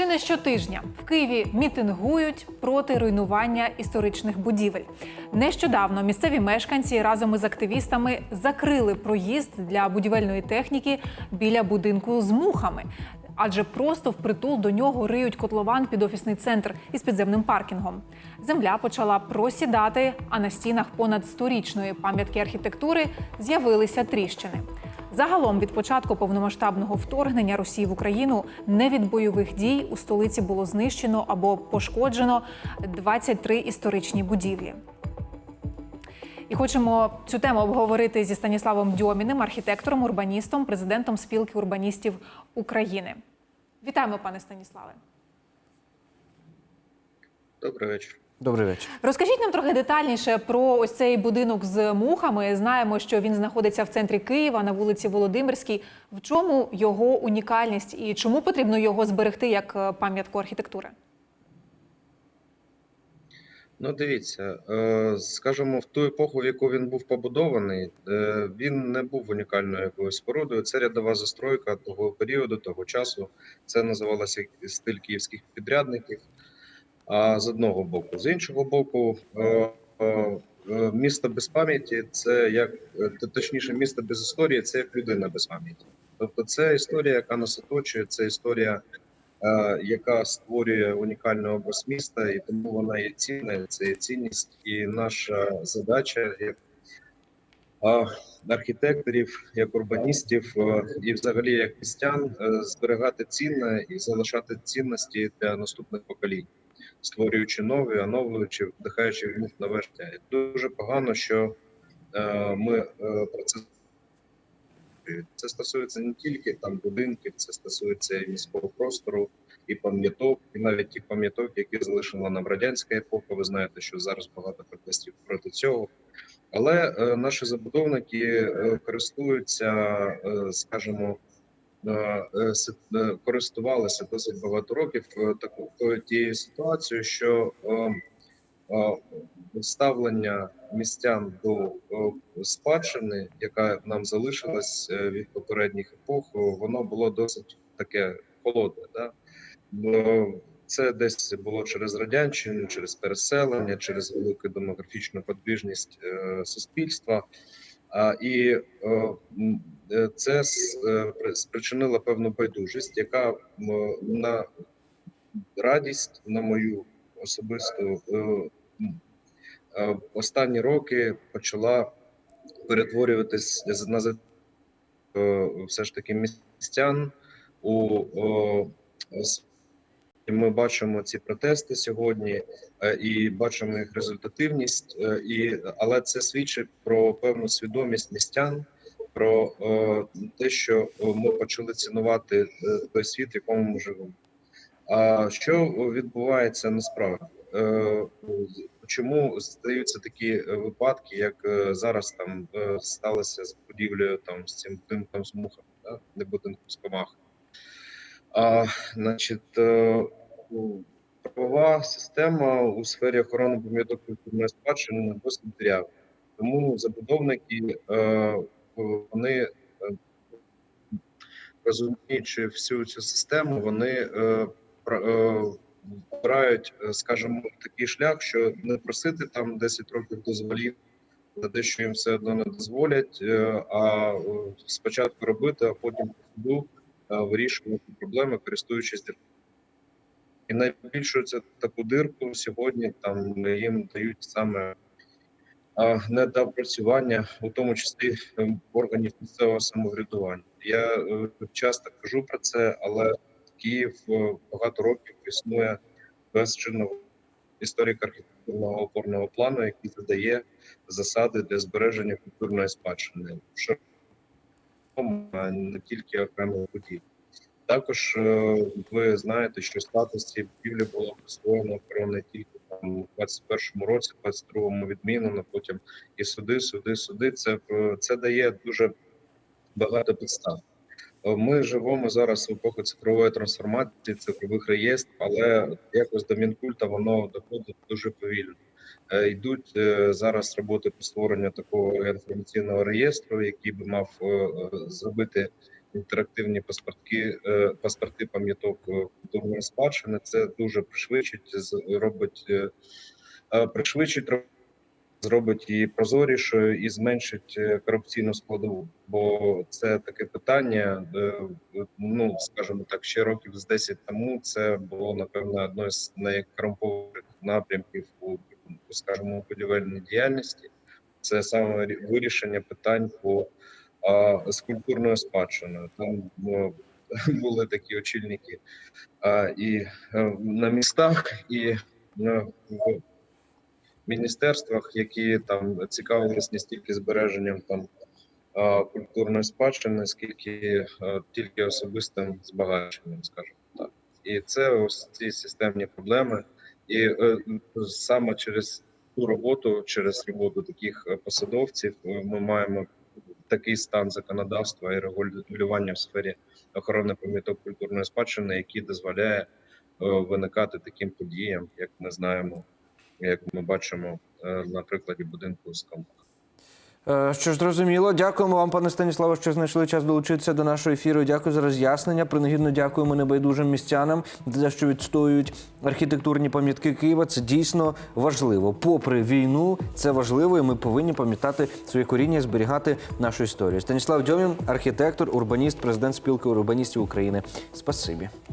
Чи не щотижня в Києві мітингують проти руйнування історичних будівель? Нещодавно місцеві мешканці разом із активістами закрили проїзд для будівельної техніки біля будинку з мухами. Адже просто впритул до нього риють котлован під офісний центр із підземним паркінгом. Земля почала просідати, а на стінах понад сторічної пам'ятки архітектури з'явилися тріщини. Загалом від початку повномасштабного вторгнення Росії в Україну не від бойових дій у столиці було знищено або пошкоджено 23 історичні будівлі. І хочемо цю тему обговорити зі Станіславом Дьоміним, архітектором, урбаністом, президентом спілки урбаністів України. Вітаємо, пане Станіславе. Добрий вечір. Добрий вечір. Розкажіть нам трохи детальніше про ось цей будинок з мухами. Знаємо, що він знаходиться в центрі Києва на вулиці Володимирській. В чому його унікальність і чому потрібно його зберегти як е, пам'ятку архітектури? Ну, дивіться, е, скажімо, в ту епоху, в яку він був побудований, е, він не був унікальною якоюсь спорудою. Це рядова застройка того періоду, того часу. Це називалося стиль київських підрядників. А з одного боку, з іншого боку, е, е, е, місто без пам'яті це як точніше, місто без історії це як людина без пам'яті. Тобто, це історія, яка нас оточує, це історія. яка створює унікальний образ міста, і тому вона є цінною, це є цінність, і наша задача як архітекторів, як урбаністів і взагалі як містян зберігати цінне і залишати цінності для наступних поколінь, створюючи нові, оновлюючи, вдихаючи в них нове життя. І дуже погано, що е, ми е, про це це стосується не тільки там будинків, це стосується і міського простору, і пам'яток, і навіть тих пам'яток, які залишила нам радянська епоха. Ви знаєте, що зараз багато протестів проти цього. Але е, наші забудовники е, користуються, е, скажімо, користувалися досить багато років е, такою тією ситуацією, що е, е, ставлення містян до е, спадщини, яка нам залишилась е, від попередніх епох, е, воно було досить таке холодне. Да? Це десь було через радянщину, через переселення, через велику демографічну подвижність е, суспільства. І е, це е, спричинило певну байдужість, яка на радість, на мою особисту е, останні роки почала перетворюватись на все ж таки містян у і ми бачимо ці протести сьогодні е, і бачимо їх результативність, е, і але це свідчить про певну свідомість містян, про е, те, що ми почали цінувати той світ, в якому ми живемо. А що відбувається насправді? Чому стаються такі випадки, як зараз там сталося з будівлею там з цим будинком з мухами, да? не будинком з комахами? А, значить, е, правова система у сфері охорони пам'яток культурної спадщини досить дірява. Тому забудовники е, вони е, розуміючи всю цю систему, вони обирають, скажімо, такий шлях, що не просити там 10 років дозволів за те, що їм все одно не дозволять, а спочатку робити, а потім суду вирішувати проблеми, користуючись дир- і найбільшу цю таку дирку сьогодні там їм дають саме а, недоопрацювання, у тому числі е, органів місцевого самоврядування. Я е, часто кажу про це, але Київ е, багато років існує без чинного історика архітектурного опорного плану, який задає засади для збереження культурної спадщини, а не тільки окремих будівель. Також е, ви знаєте, що статус цієї будівлі було присвоєно про не тільки там у 21-му році, 22-му відмінено, потім і суди, суди, суди. Це е, це дає дуже багато підстав. Ми живемо зараз в епоху цифрової трансформації, цифрових реєстрів, але якось до Мінкульта воно доходить дуже повільно. Е, Йдуть е, зараз роботи по створенню такого інформаційного реєстру, який би мав е, зробити інтерактивні паспортки, паспорти пам'яток культурної спадщини. Це дуже пришвидшить, зробить е, пришвидшить зробить її прозорішою і зменшить е, корупційну складову. Бо це таке питання. е, Ну скажімо так, ще років з 10 тому це було напевно одне з найкорумпованих напрямків у скажімо, будівельній діяльності. Це саме рі- вирішення питань по а, з культурною спадщиною. Там ну, були такі очільники а, і е, на містах, і е, в міністерствах, які там цікавились не стільки збереженням там культурної спадщини, скільки тільки особистим збагаченням, скажімо так. І це ось ці системні проблеми. І е, саме через ту роботу, через роботу таких е, посадовців, е, ми маємо такий стан законодавства і регулювання в сфері охорони пам'яток культурної спадщини, який дозволяє виникати таким подіям, як ми знаємо, як ми бачимо е, на прикладі будинку з Камбах. Е, Що ж зрозуміло, дякуємо вам, пане Станіславе, що знайшли час долучитися до нашого ефіру. Дякую за роз'яснення. Принагідно дякуємо небайдужим містянам за що відстоюють архітектурні пам'ятки Києва. Це дійсно важливо. Попри війну, це важливо, і ми повинні пам'ятати своє коріння, зберігати нашу історію. Станіслав Дьомін, архітектор, урбаніст, президент спілки урбаністів України. Спасибі.